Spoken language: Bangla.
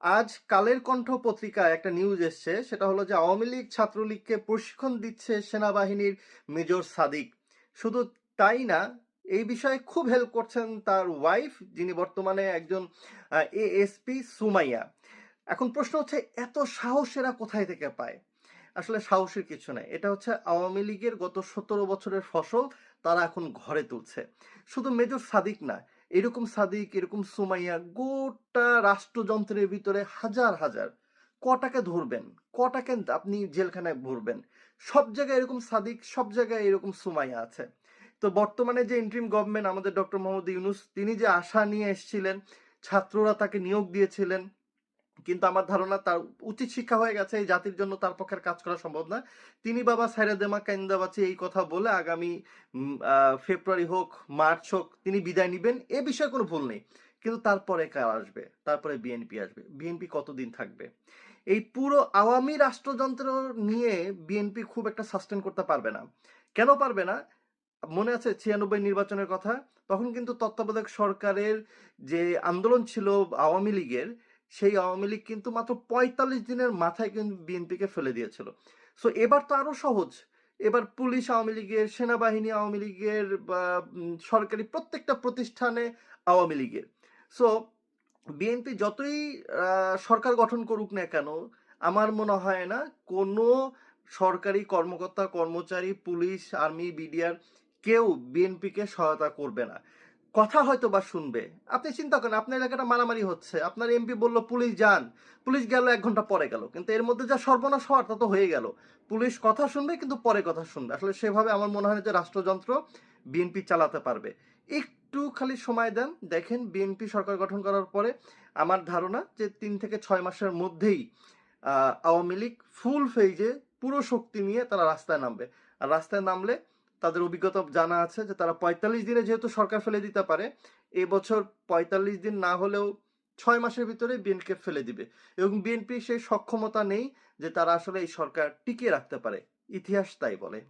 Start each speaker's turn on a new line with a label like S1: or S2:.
S1: আজ কালের কণ্ঠ পত্রিকায় একটা নিউজ এসছে, সেটা হলো যে আওয়ামী লীগ ছাত্রলীগকে প্রশিক্ষণ দিচ্ছে সেনাবাহিনীর মেজর সাদিক। শুধু তাই না, এই বিষয়ে খুব হেল্প করছেন তার ওয়াইফ যিনি বর্তমানে একজন এএসপি সুমাইয়া। এখন প্রশ্ন হচ্ছে, এত সাহস এরা কোথায় থেকে পায়? আসলে সাহসের কিছু নাই। এটা হচ্ছে আওয়ামী লীগের গত সতেরো বছরের ফসল, তারা এখন ঘরে তুলছে। শুধু মেজর সাদিক না এরকম সাদিক, এরকম সুমাইয়া গোটা রাষ্ট্রযন্ত্রের ভিতরে হাজার হাজার। কটাকে ধরবেন? কটাকে আপনি জেলখানায় ভরবেন? সব জায়গায় এরকম সাদিক, সব জায়গায় এরকম সুমাইয়া আছে। তো বর্তমানে যে ইন্ট্রিম গভর্নমেন্ট আমাদের ডক্টর মোহাম্মদ ইউনুস, তিনি যে আশা নিয়ে এসেছিলেন, ছাত্ররা তাকে নিয়োগ দিয়েছিলেন কিন্তু আমার ধারণা তার উচিত শিক্ষা হয়ে গেছে, এই জাতির জন্য তার পক্ষে কাজ করা সম্ভব না তিনি বাবা সাইরা দেমা কাইন্দাবাচি এই কথা বলে আগামী ফেব্রুয়ারি হোক, মার্চ হোক, তিনি বিদায় নিবেন। এ বিষয়ে কোনো ভুল নেই। কিন্তু তারপরে কার আসবে? তারপরে বিএনপি আসবে। বিএনপি কতদিন থাকবে? এই পুরো আওয়ামী রাষ্ট্রযন্ত্র নিয়ে বিএনপি খুব একটা সাস্টেন করতে পারবে না। কেন পারবে না? মনে আছে ছিয়ানব্বই নির্বাচনের কথা? তখন কিন্তু তত্ত্বাবধায়ক সরকারের যে আন্দোলন ছিল আওয়ামী লীগের সেই আওয়ামী লীগ কিন্তু মাত্র পঁয়তাল্লিশ দিনের মাথায় কিন্তু বিএনপিকে ফেলে দিয়েছিল। সো এবার তো আরও সহজ। এবার পুলিশ আওয়ামী লীগের, সেনাবাহিনী আওয়ামী লীগের সরকারি প্রত্যেকটা প্রতিষ্ঠানে আওয়ামী লীগের। সো বিএনপি যতই সরকার গঠন করুক না কেন, আমার মনে হয় না কোনো সরকারি কর্মকর্তা, কর্মচারী, পুলিশ, আর্মি, বিডিআর কেউ বিএনপিকে সহায়তা করবে না। কথা হয়তো বা শুনবে। আপনি চিন্তা করেন, আপনার এলাকাটা মারামারি হচ্ছে। আপনার এমপি বলল, পুলিশ যান। পুলিশ গেল, এক ঘণ্টা পরে গেল। কিন্তু এর মধ্যে যা সর্বনাশ হওয়ার তা তো হয়ে গেল। পুলিশ কথা শুনবে, কিন্তু পরে কথা শুনবে। আসলে সেভাবে আমার মনে হয় যে রাষ্ট্রযন্ত্র বিএনপি চালাতে পারবে। একটু খালি সময় দেন। দেখেন বিএনপি সরকার গঠন করার পরে আমার ধারণা যে তিন থেকে ছয় মাসের মধ্যেই আওয়ামী লীগ ফুল ফেজে পুরো শক্তি নিয়ে তারা রাস্তায় নামবে। আর রাস্তায় নামলে তাদের অভিজ্ঞতা জানা আছে যে তারা পঁয়তাল্লিশ দিনে যেহেতু সরকার ফেলে দিতে পারে, এবছর পঁয়তাল্লিশ দিন না হলেও ছয় মাসের ভিতরে বিএনপিকে ফেলে দিবে। এবং বিএনপি সেই সক্ষমতা নেই যে তারা আসলে এই সরকার টিকিয়ে রাখতে পারে। ইতিহাস তাই বলে।